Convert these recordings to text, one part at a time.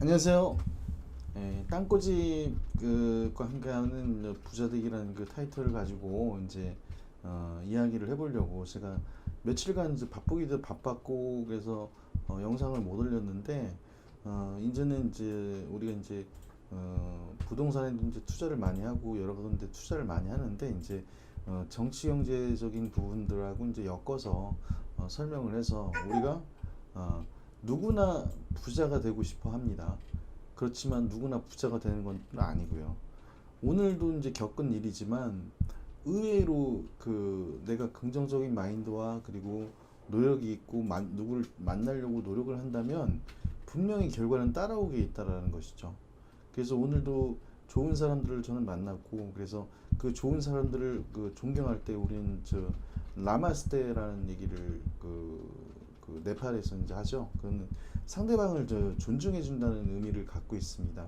안녕하세요. 예, 땅꼬집 그과 함께하는 부자되기라는 그 타이틀을 가지고 이제 어, 이야기를 해보려고 제가 며칠간 이제 바쁘기도 바빴고 그래서 어, 영상을 못 올렸는데 어, 이제는 이제 우리가 이제 어, 부동산에 이제 투자를 많이 하고 여러 군데 투자를 많이 하는데 이제 어, 정치 경제적인 부분들하고 이제 엮어서 어, 설명을 해서 우리가 어, 누구나 부자가 되고 싶어 합니다. 그렇지만 누구나 부자가 되는 건 아니고요. 오늘도 이제 겪은 일이지만 의외로 그 내가 긍정적인 마인드와 그리고 노력이 있고 만, 누구를 만나려고 노력을 한다면 분명히 결과는 따라오게 있다라는 것이죠. 그래서 오늘도 좋은 사람들을 저는 만났고 그래서 그 좋은 사람들을 그 존경할 때 우리는 저 라마스테라는 얘기를 그, 그 네팔에서 이제 하죠. 그는 상대방을 저 존중해 준다는 의미를 갖고 있습니다.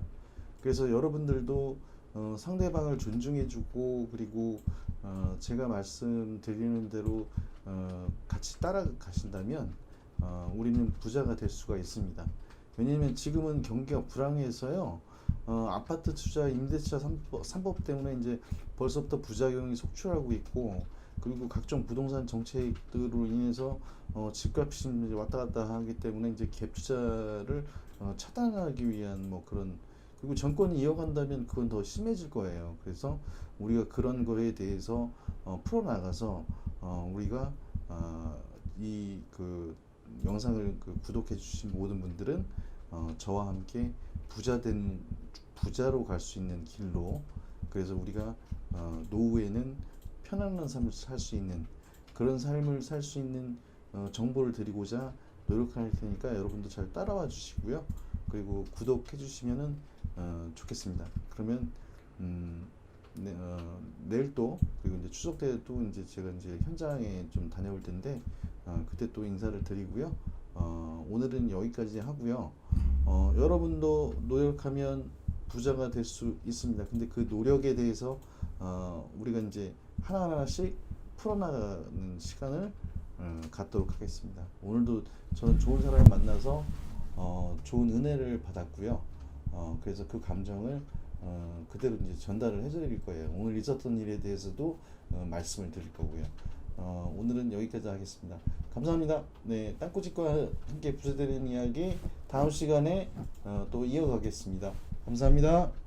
그래서 여러분들도 어, 상대방을 존중해 주고 그리고 어, 제가 말씀드리는 대로 어, 같이 따라가신다면 어, 우리는 부자가 될 수가 있습니다. 왜냐하면 지금은 경기가 불황해서요. 어, 아파트 투자, 임대차 3법, 3법 때문에 이제 벌써부터 부작용이 속출하고 있고 그리고 각종 부동산 정책들로 인해서 어, 집값이 왔다 갔다 하기 때문에 이제 갭 투자를 어, 차단하기 위한 뭐 그런 그리고 정권이 이어간다면 그건 더 심해질 거예요. 그래서 우리가 그런 거에 대해서 어, 풀어 나가서 어, 우리가 어, 이그 영상을 그 구독해 주신 모든 분들은 어, 저와 함께 부자 된 부자로 갈 수 있는 길로 그래서 우리가 어, 노후에는 편안한 삶을 살 수 있는 그런 삶을 살 수 있는 어, 정보를 드리고자 노력할 테니까 여러분도 잘 따라와 주시고요. 그리고 구독해 주시면은 어, 좋겠습니다. 그러면 음, 네, 어, 내일 또 그리고 이제 추석 때 또 이제 제가 이제 현장에 좀 다녀올 텐데 어, 그때 또 인사를 드리고요. 어, 오늘은 여기까지 하고요. 어, 여러분도 노력하면 부자가 될 수 있습니다. 근데 그 노력에 대해서 어, 우리가 이제 하나하나씩 풀어나가는 시간을 어, 갖도록 하겠습니다. 오늘도 저는 좋은 사람을 만나서 어, 좋은 은혜를 받았고요. 어, 그래서 그 감정을 어, 그대로 이제 전달을 해드릴 거예요. 오늘 있었던 일에 대해서도 어, 말씀을 드릴 거고요. 어, 오늘은 여기까지 하겠습니다. 감사합니다. 네, 땅꼬집과 함께 부재되는 이야기 다음 시간에 어, 또 이어가겠습니다. 감사합니다.